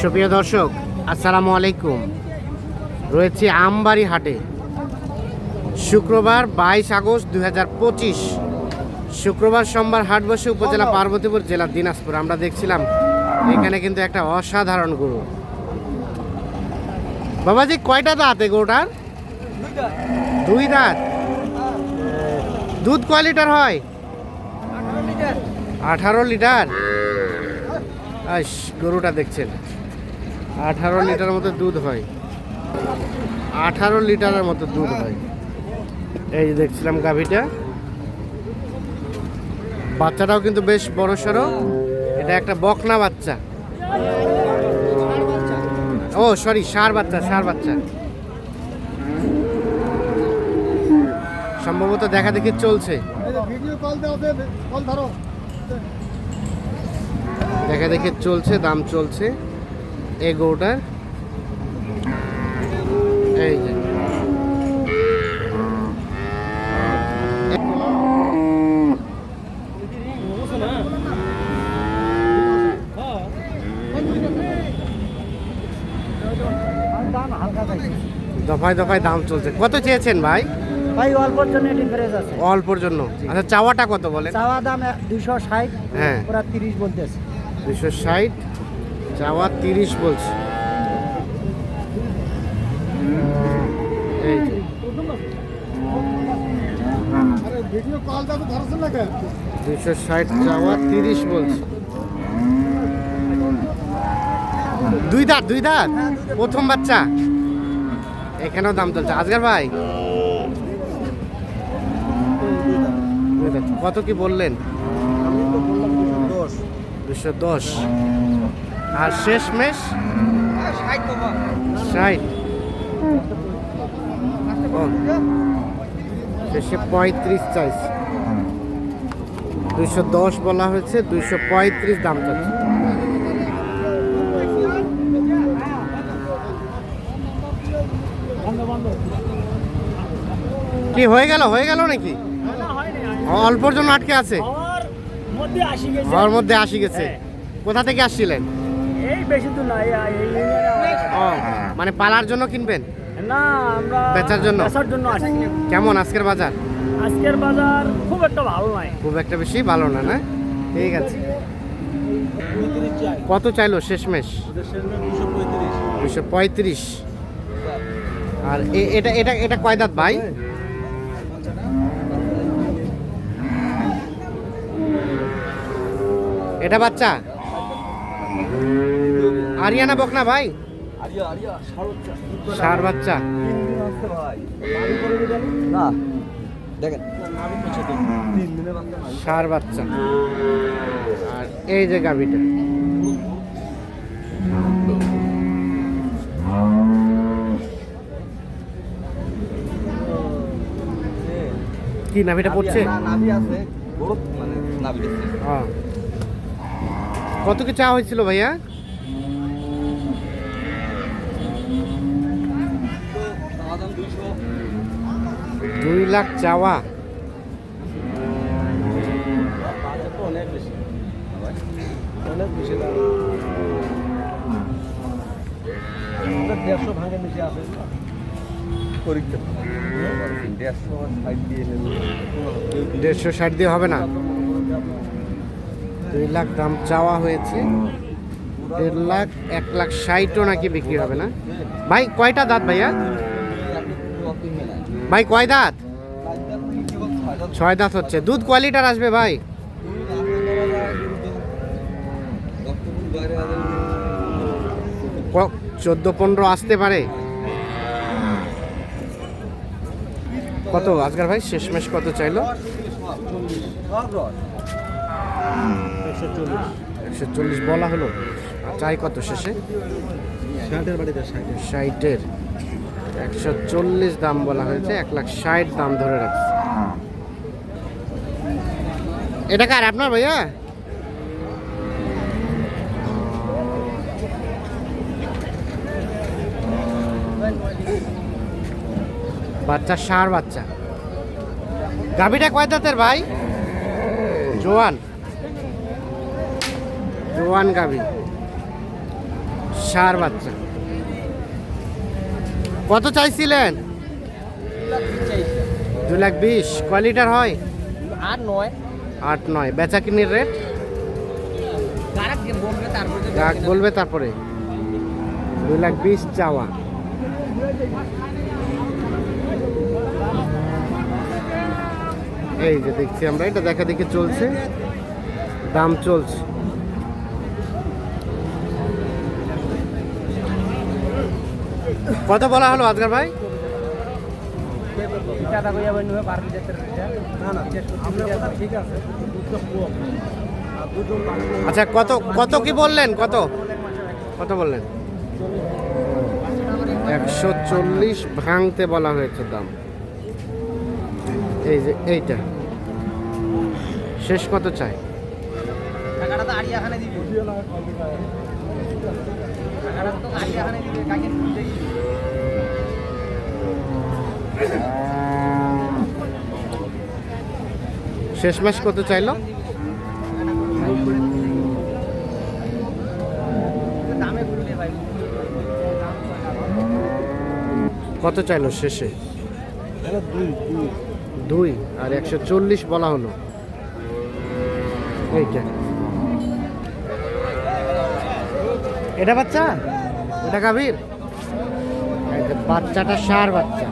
সুপ্রিয় দর্শক আসসালামু আলাইকুম। রয়েছে আমবাড়ি হাটে। শুক্রবার বাইশ আগস্ট দু হাজার পঁচিশ। শুক্রবার সোমবার হাট বসে উপজেলা পার্বতীপুর জেলা দিনাজপুর। আমরা দেখছিলাম এখানে কিন্তু একটা অসাধারণ গরু। বাবাজি কয়টা দাঁত এ গরুটার? দুই দাঁত। দুধ কয় লিটার হয়? আঠারো লিটার। আস গরুটা দেখছেন। আঠারো লিটার মতো দুধ হয়। আঠারো লিটারের মতো দুধ হয়। এই দেখছিলাম গাভীটা। বাচ্চাটাও কিন্তু বেশ বড় সড়ো। এটা একটা বকনা বাচ্চা। ও সরি সার বাচ্চা সার বাচ্চা। সম্ভবত দেখা দেখি চলছে। দেখা দেখে চলছে, দাম চলছে। এই গরুটার। এই যে। দফায় দফায় দাম চলছে। কত চেয়েছেন ভাই? ভাই অল্পর জন্য ডিফারেন্স আছে। অল্পর জন্য। আচ্ছা চাওয়াটা কত বলেন? চাওয়া দাম দুশো ষাট হ্যাঁ। ওরা তিরিশ বলতেছে। দুশো ষাট। চাওয়া তিরিশ বলছে। দুশো ষাট চাওয়া তিরিশ বলছে। দুই দাঁত দুই দাঁত? প্রথম বাচ্চা। এখানেও দাম চলছে। আজকার ভাই? কত কি বললেন? দুশো দশ। আর শেষ মেশ? ষাট। শেষে পঁয়ত্রিশ দুইশো দশ বলা হয়েছে দুইশো পঁয়ত্রিশ দাম চাচ্ছে। কি হয়ে গেল? হয়ে গেল নাকি? অল্পর জন্য আটকে আছে। হওয়ার মধ্যে আসি গেছে। কোথা থেকে আসছিলেন? বেশি দূর না এই এই ও মানে পালার জন্য কিনবেন? না আমরা বেচার জন্য? বেচার জন্য আসি। কেমন আজকের বাজার? আজকের বাজার খুব একটা ভালো নয় খুব একটা বেশি ভালো না না? ঠিক আছে। কত চাইলো শেষমেশ? দুশো পঁয়ত্রিশ। আর এটা এটা এটা কয় দাঁত ভাই? এটা বাচ্চা? আরিয়ানা বকনা ভাই? সার বাচ্চা। না দেখেন। সার বাচ্চা। আর এই যে গাভিটা। কি নাভিটা পড়ছে? মানে। কত কি চা হয়েছিল ভাইয়া? দুই লাখ চাওয়া। দেড়শো ষাট দিয়ে হবে না। দুই লাখ দাম চাওয়া হয়েছে। দেড় লাখ, এক লাখ ষাটও নাকি বিক্রি হবে না। ভাই, কয়টা দাঁত ভাইয়া? ভাই কয় দাঁত? ছয় দাঁত হচ্ছে। দুধ কোয়ালিটার আসবে ভাই? চোদ্দ পনেরো আসতে পারে। কত? আজকাল ভাই শেষমেশ কত চাইলো? একশো চল্লিশ। বলা হলো। আর চাই কত শেষে? ষাটের বাড়িতে ষাটের। একশো চল্লিশ দাম বলা হয়েছে, এক লাখ ষাট দাম ধরে রাখছে। এটা কার, আপনার ভাইয়া? বাচ্চা, সার বাচ্চা। গাভিটা কয় দাঁতের ভাই? জোয়ান। জোয়ান গাভি। সার বাচ্চা। কত চাইছিলেন? দু লাখ বিশ। কয় লিটার হয়? আট নয়। আট নয়। বেচা কিনির রেট কারা বলবে তারপরে গ্রাহক বলবে তারপরে। দু লাখ বিশ চাওয়া। এই যে দেখছি আমরা এটা দেখা দেখে চলছে। দাম চলছে। আছে বলা হলো আর ভাই? আচ্ছা কত কত কি বললেন? কত? কত বললেন? একশো চল্লিশ ভাঙতে বলা হয়েছে দাম। এই যে, এইটা। শেষ কত চাই? টাকাটা তো শেষ মাস কত চাইলো? কত চাইলো শেষে? দুই, আর একশো চল্লিশ বলা হলো। এইটা এটা বাচ্চা? এটা গাভীর বাচ্চাটা, সার বাচ্চা।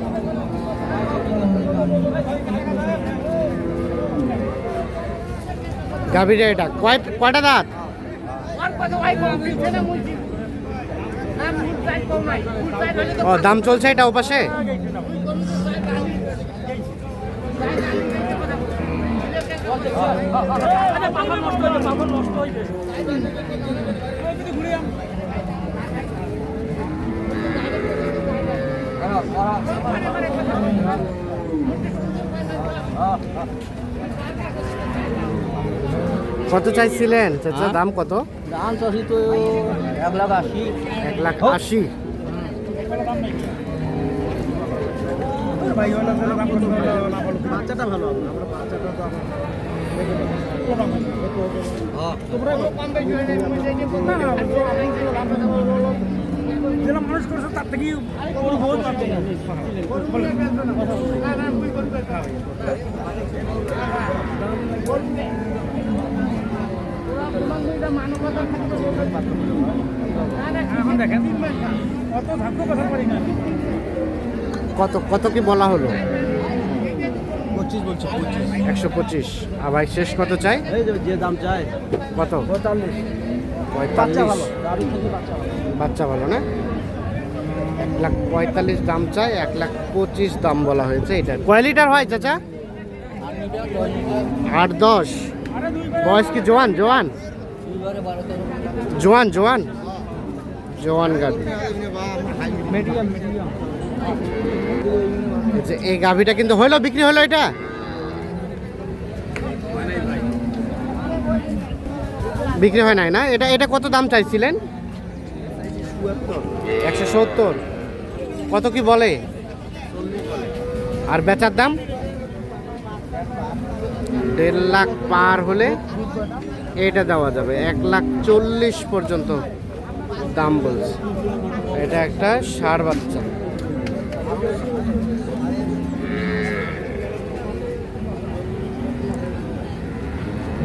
গাভীরা এটা। কয় কয়টা দাঁত? ও দাম চলছে এটা ওপাশে? কত চাইছিলেন? চাচা দাম কত? দাম চাষি তো এক লাখ আশি। এক লাখ আশি। বাচ্চাটা ভালো আমরা বাচ্চাটা তো যেটা মানুষ করছে তার থেকে দেখেন অত ধাক্য কথা পারি না কত কত কি বলা হলো? পঁচিশ বলছে একশো পঁচিশ। আর ভাই শেষ কত চাই? যে দাম চাই। কত? পঁয়তাল্লিশ। বাচ্চা ভালো না? এক লাখ পঁয়তাল্লিশ দাম চাই এক লাখ পঁচিশ দাম বলা হয়েছে এটা। কয় লিটার হয় চাচা? আট দশ। বয়স কি জোয়ান? জোয়ান? জোয়ান জোয়ান। জোয়ান গাভি। এই গাভিটা কিন্তু হলো বিক্রি হলো এটা? বিক্রি হয় নাই না? এটা এটা কত দাম চাইছিলেন? একশো সত্তর। কত কি বলে? আর বেচার দাম? দেড় লাখ পার হলে এটা দেওয়া যাবে। এক লাখ চল্লিশ পর্যন্ত দাম বলছে। এটা একটা সার বাচ্চা।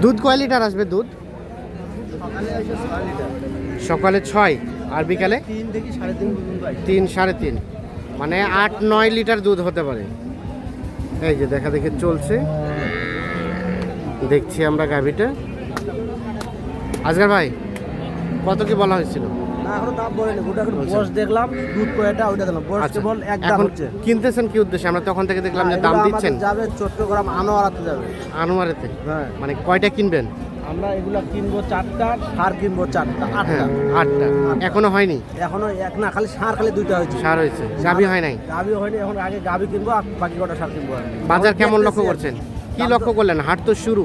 দুধ কয় লিটার আসবে দুধ? সকালে ছয়, আর বিকালে? তিন সাড়ে তিন তিন সাড়ে তিন। মানে আট নয় লিটার দুধ হতে পারে। এই যে দেখা দেখে চলছে। দেখছি আমরা গাভিটা। আজকার ভাই কত কি বলা হয়েছিল? আচ্ছা এক হচ্ছে। কিনতেছেন কি উদ্দেশ্যে? আমরা তখন থেকে দেখলাম যে দাম দিচ্ছেন। যাবে চট্টগ্রাম আনোয়ারাতে যাবে। আনোয়ারেতে? হ্যাঁ। মানে কয়টা কিনবেন? আমরা এগুলা কিনবো চারটা সার কিনবো চারটা আটটা। হ্যাঁ আটটা। এখনও হয়নি? এখনও এক না খালি সার খালি দুইটা হয়েছে। সার হয়েছে। গাভি হয় নাই? গাবি হয়নি এখন আগে গাবি কিনবো আর বাকি কটা সার কিনবো। বাজার কেমন লক্ষ্য করছেন? কি লক্ষ্য করলেন? হাট তো শুরু।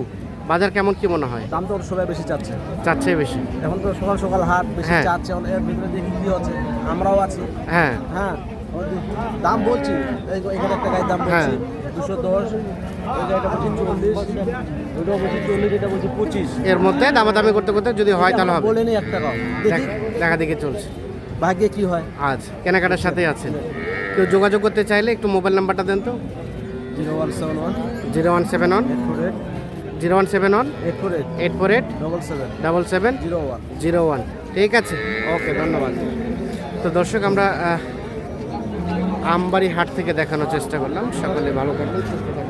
বাজার কেমন কি মনে হয়? দাম তো সবাই বেশি চাচ্ছে। চাচ্ছে বেশি। এখন তো সকাল সকাল হাট বেশি হ্যাঁ। চাচ্ছে এর ভিতরে দেখি কি হচ্ছে। আমরাও আছি। হ্যাঁ। হ্যাঁ দাম বলছি এখানে একটা গায়ের দাম হ্যাঁ। বলছি দুশো দশ এর মধ্যে দামাদামি করতে করতে যদি হয় তাহলে হবে। বলেনি এক টাকা দেখি। দেখা চলছে। ভাগ্যে কি হয়। আজ কেনাকাটার সাথে আছেন। কেউ যোগাযোগ করতে চাইলে একটু মোবাইল নাম্বারটা দেন তো। Zero one seven one. Zero one seven one. Zero one seven one. Eight four eight eight four eight double seven double seven zero one. Zero one. ঠিক আছে? ওকে ধন্যবাদ। তো দর্শক আমরা আমবাড়ি হাট থেকে দেখানোর চেষ্টা করলাম। সকলে ভালো থাকবেন সুস্থ থাকবেন।